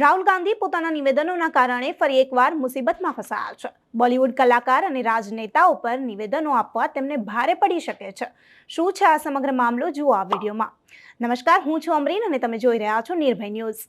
રાહુલ ગાંધી પોતાના નિવેદનોના કારણે ફરી એકવાર મુસીબતમાં ફસાયા છે. બોલિવૂડ કલાકાર અને રાજનેતાઓ પર નિવેદનો આપવા તેમને ભારે પડી શકે છે. શું છે આ સમગ્ર મામલો? જુઓ આ વિડીયોમાં. નમસ્કાર, હું છું અમરીન અને તમે જોઈ રહ્યા છો નિર્ભય ન્યૂઝ.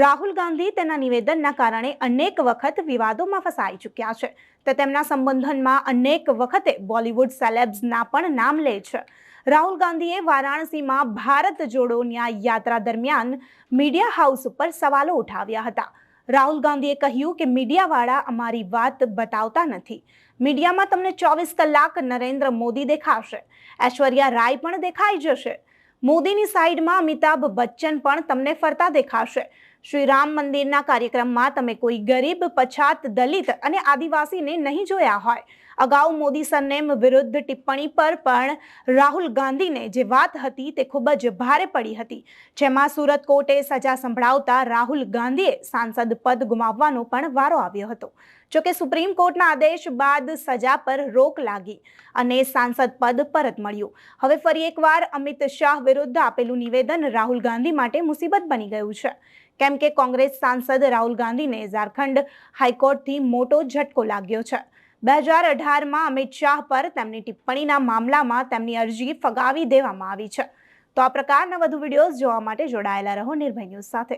રાહુલ ગાંધી તેના નિવેદનના કારણે અનેક વખત વિવાદોમાં ફસાઈ ચૂક્યા છે. તે તેમના સંબંધનમાં અનેક વખતે બોલિવૂડ સેલેબ્સના પણ નામ લે છે. રાહુલ ગાંધીએ વારાણસીમાં ભારત જોડો ન્યાય યાત્રા દરમિયાન મીડિયા હાઉસ ઉપર સવાલો ઉઠાવ્યા હતા. રાહુલ ગાંધીએ કહ્યું કે મીડિયાવાળા અમારી વાત બતાવતા નથી. મીડિયામાં તમને ચોવીસ કલાક નરેન્દ્ર મોદી દેખાશે. ઐશ્વર્યા રાય પણ દેખાઈ જશે. મોદીની સાઈડમાં અમિતાભ બચ્ચન પણ તમને ફરતા દેખાશે. શ્રી રામ મંદિરના કાર્યક્રમમાં તમે કોઈ ગરીબ, પછાત, દલિત અને આદિવાસીને નહીં જોયા હોય. અગાઉ મોદી સરનેમ વિરુદ્ધ ટિપ્પણી પર પણ રાહુલ ગાંધીને જે વાત હતી તે ખૂબ જ ભારે પડી હતી. જેમાં સુરત કોર્ટે સજા સંભળાવતા રાહુલ ગાંધીએ સાંસદ પદ ગુમાવવાનો પણ વારો આવ્યો હતો. જોકે સુપ્રીમ કોર્ટના આદેશ બાદ સજા પર રોક લાગી અને સાંસદ પદ પરત મળ્યું. હવે ફરી એકવાર અમિત શાહ વિરુદ્ધ આપેલું નિવેદન રાહુલ ગાંધી માટે મુસીબત બની ગયું છે. કેમ કે કોંગ્રેસ સાંસદ રાહુલ ગાંધીને ઝારખંડ હાઈકોર્ટથી મોટો ઝટકો લાગ્યો છે. બે હજાર અઢારમાં અમિત શાહ પર તેમની ટિપ્પણીના મામલામાં તેમની અરજી ફગાવી દેવામાં આવી છે. તો આ પ્રકારના વધુ વિડીયોઝ જોવા માટે જોડાયેલા રહો નિર્ભય ન્યૂઝ સાથે.